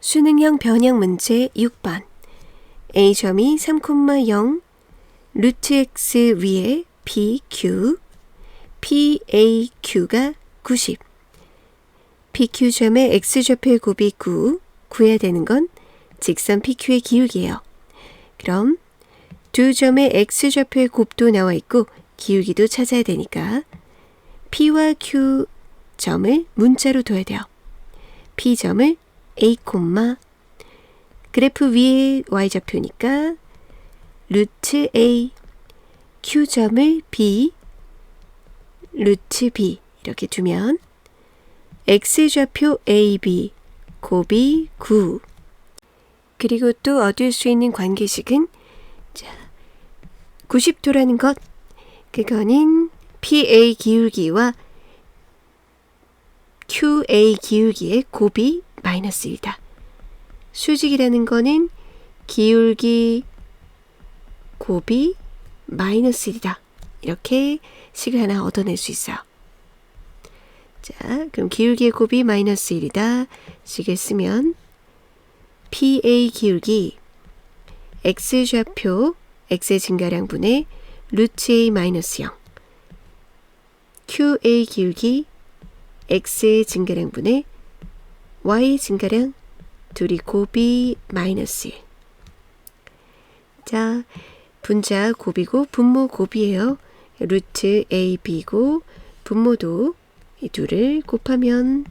수능형 변형 문제 6번 a점이 3,0 루트 x 위에 pq paq가 90 pq점의 x좌표의 곱이 9 구해야 되는 건 직선 pq의 기울기예요. 그럼 두 점의 x좌표의 곱도 나와 있고 기울기도 찾아야 되니까 p와 q 점을 문자로 둬야 돼요. p점을 a, 그래프 위에 y좌표니까 루트 a, q점을 b, 루트 b 이렇게 두면 x좌표 ab, 곱이 9 그리고 또 얻을 수 있는 관계식은 자, 90도라는 것. 그거는 PA 기울기와 QA 기울기의 곱이 마이너스 1이다. 수직이라는 거는 기울기 곱이 마이너스 1이다. 이렇게 식을 하나 얻어낼 수 있어요. 자, 그럼 기울기의 곱이 마이너스 1이다. 식을 쓰면 PA 기울기 X좌표 X의 증가량 분의 루트 A 마이너스 0 QA 기울기 X의 증가량 분의 Y 증가량 둘이 곱이 마이너스 1. 자, 분자 곱이고 분모 곱이에요. 루트 AB고 분모도 이 둘을 곱하면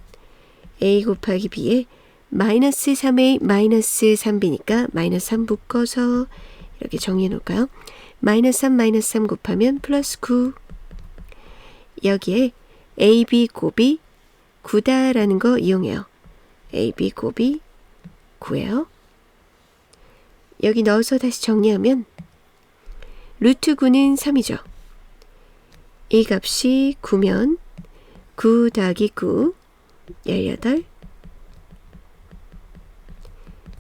A 곱하기 B에 마이너스 3A 마이너스 3B니까 마이너스 3 묶어서 이렇게 정리해 놓을까요? 마이너스 3 마이너스 3 곱하면 플러스 9 여기에 AB 곱이 9다라는 거 이용해요. AB 곱이 9예요. 여기 넣어서 다시 정리하면 루트 9는 3이죠. 이 값이 9면 9 더하기 9 18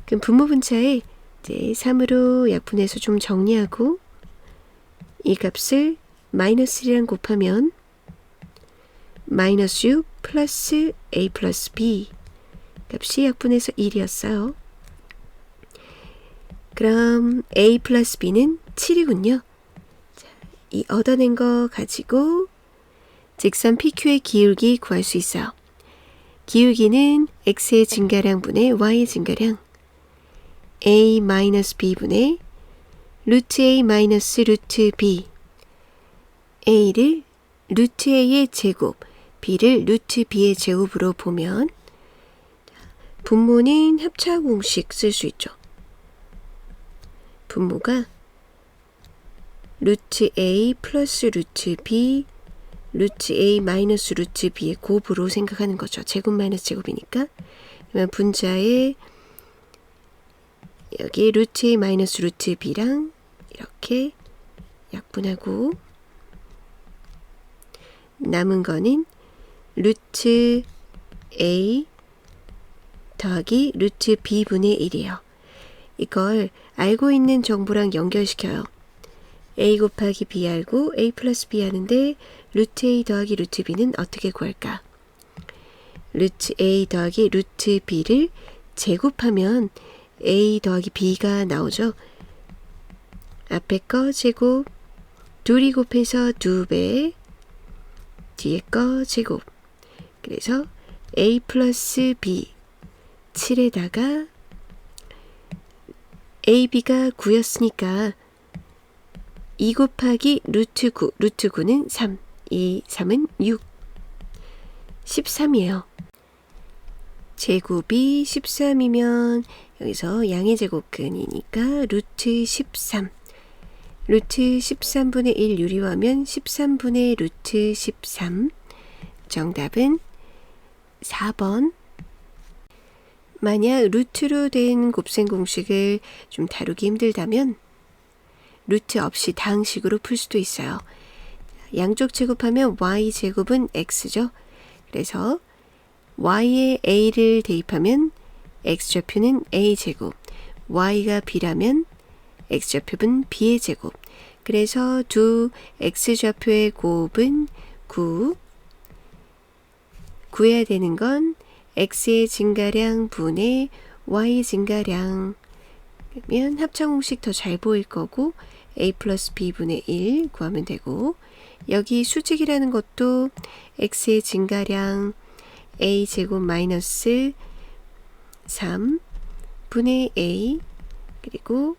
그럼 분모 분차에 이제 3으로 약분해서 좀 정리하고 이 값을 마이너스 1이랑 곱하면 마이너스 6 플러스 a 플러스 b 값이 약분해서 1이었어요. 그럼 a 플러스 b는 7이군요. 자, 이 얻어낸 거 가지고 직선 PQ의 기울기 구할 수 있어요. 기울기는 x의 증가량 분의 y의 증가량 a 마이너스 b분의 루트 a 마이너스 루트 b a를 루트 a의 제곱 b를 루트 b의 제곱으로 보면 분모는 합차 공식 쓸 수 있죠. 분모가 루트 a 플러스 루트 b 루트 a 마이너스 루트 b의 곱으로 생각하는 거죠. 제곱 마이너스 제곱이니까. 그러면 분자에 여기 루트 a 마이너스 루트 b랑 이렇게 약분하고 남은 거는 루트 a 더하기 루트 b분의 1이에요. 이걸 알고 있는 정보랑 연결시켜요. a 곱하기 b 알고 a 플러스 b 하는데 루트 a 더하기 루트 b는 어떻게 구할까? 루트 a 더하기 루트 b를 제곱하면 a 더하기 b가 나오죠. 앞에 거 제곱 둘이 곱해서 두배 뒤에 거 제곱 그래서 a 플러스 b 7에다가 ab가 9였으니까 2 곱하기 루트 9, 루트 9는 3, 이 3은 6, 13이에요. 제곱이 13이면 여기서 양의 제곱근이니까 루트 13. 루트 13분의 1 유리화면 13분의 루트 13. 정답은 4번. 만약 루트로 된 곱셈 공식을 좀 다루기 힘들다면 루트 없이 다항식으로 풀 수도 있어요. 양쪽 제곱하면 y 제곱은 x죠. 그래서 y에 a를 대입하면 x좌표는 a 제곱, y가 b라면 x좌표분 b의 제곱. 그래서 두 x좌표의 곱은 9. 구해야 되는 건 x의 증가량 분의 y 증가량 그러면 합차 공식 더 잘 보일 거고 a 플러스 b분의 1 구하면 되고 여기 수직이라는 것도 x의 증가량 a 제곱 마이너스 3 분의 a 그리고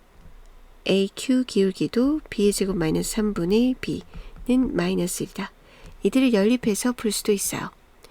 aq 기울기도 b의 제곱 마이너스 3분의 b는 마이너스 1이다. 이들을 연립해서 풀 수도 있어요.